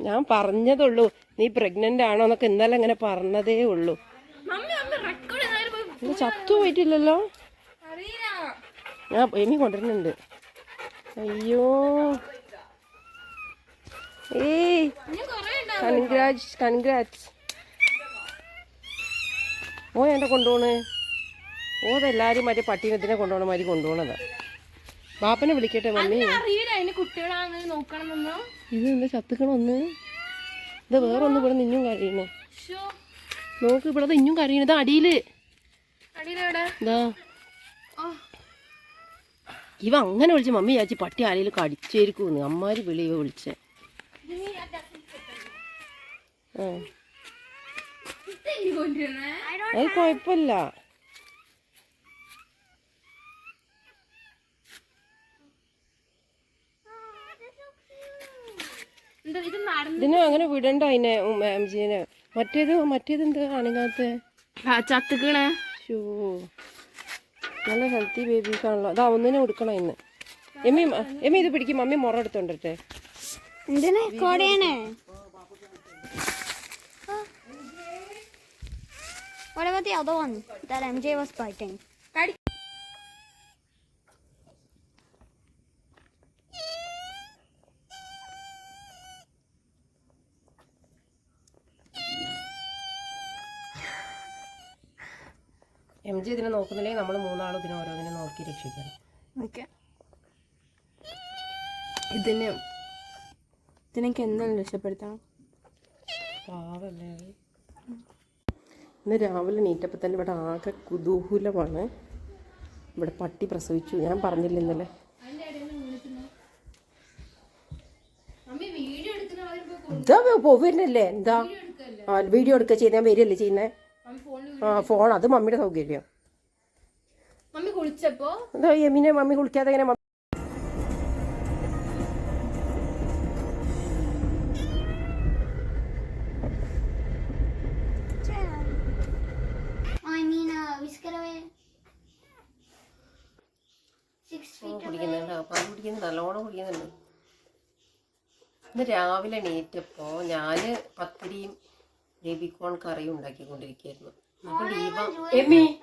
ഞാൻ പറഞ്ഞതുള്ളൂ നീ പ്രഗ്നന്റ് ആണോ എന്നൊക്കെ ഇന്നലെ ഇങ്ങനെ പറഞ്ഞതേ ഉള്ളൂ. ചത്തു പോയിട്ടില്ലല്ലോ? ഞാൻ എമി കൊണ്ടുവരുന്നുണ്ട്. അയ്യോ. ഏയ്. കൺഗ്രാറ്റ്സ് കൺഗ്രാറ്റ്സ് ഓ എന്നെ ഓ ഓതെല്ലാരും മറ്റേ പട്ടീനത്തിനെ കൊണ്ടുപോണ മാതിരി കൊണ്ടുപോണതാ. ബാപ്പനെ വിളിക്കട്ടെ മമ്മി. അറിയില്ല അതിന് കുട്ടികളാണ്. ഇത് എന്താ ചത്തുക്കണൊന്ന്? ഇത് വേറൊന്ന് ഇവിടെ നിന്നും കരയണ. നോക്ക് ഇവിടെ ഇഞ്ഞും കഴിയണത് അടിയിൽ. ഇതാ. ഇവ അങ്ങനെ വിളിച്ച മമ്മി ചാച്ചി പട്ടി ആരെയും കടിച്ചേരിക്കൂന്ന് അമ്മാര് വിളി ഇവ വിളിച്ചേ. ആ അത് കുഴപ്പമില്ല എന്താ ഇത് നടന്ന് ഇതിനെ അങ്ങനെ വിടണ്ട അതിനെ മാംജീനെ മറ്റേത് മറ്റേത് എന്ത് അനങ്ങാത്ത ചത്തുക്കണേ. ഷൂ നല്ല ഹെൽത്തി ബേബീസ് ആണല്ലോ. അതാ ഒന്നിനെ കൊടുക്കണം ഇന്ന്. എമ്മി എമ്മി ഇത് പിടിക്കും. മമ്മി മുറ എടുത്തോണ്ടിട്ടെ What about the other one that MJ was biting? M G ഇതിനെ നോക്കുന്നില്ലെങ്കിൽ നമ്മൾ മൂന്നാളും ഇതിനെ ഓരോന്നിനെ നോക്കി രക്ഷിക്കണം. ഓക്കെ. ഇതിന് ഇതിനൊക്കെ എന്തായാലും രക്ഷപ്പെടുത്തണം? പാവല്ലേ. ഇന്ന് രാവിലെ നീറ്റപ്പോൾ തന്നെ ഇവിടെ ആകെ കുതൂഹലമാണ്. ഇവിടെ പട്ടി പ്രസവിച്ചു. ഞാൻ പറഞ്ഞില്ല ഇന്നലെ. മമ്മി വീഡിയോ എടുക്കുന്ന ഇതാ പോവുന്നല്ലേ എന്താ? വീഡിയോ എടുക്കുക ചെയ്യുന്ന ഞാൻ വരികയല്ലേ ചെയ്യുന്നത് ഫോണിൽ ആ ഫോൺ അത് മമ്മിയുടെ സൗകര്യം. മമ്മി കുളിച്ചപ്പോ? എന്താ യമിനെ മമ്മി കുളിക്കാതെ I mean, uh. കുടിക്കുന്നുണ്ട് കുടിക്കുന്നുണ്ട് നല്ലോണം കുടിക്കുന്നുണ്ട്. ഇന്ന് രാവിലെ എണീറ്റപ്പോൾ ഞാൻ പത്തിരിയും ബേബിക്കോൺ കറിയും ഉണ്ടാക്കിക്കൊണ്ടിരിക്കുകയായിരുന്നു Emi.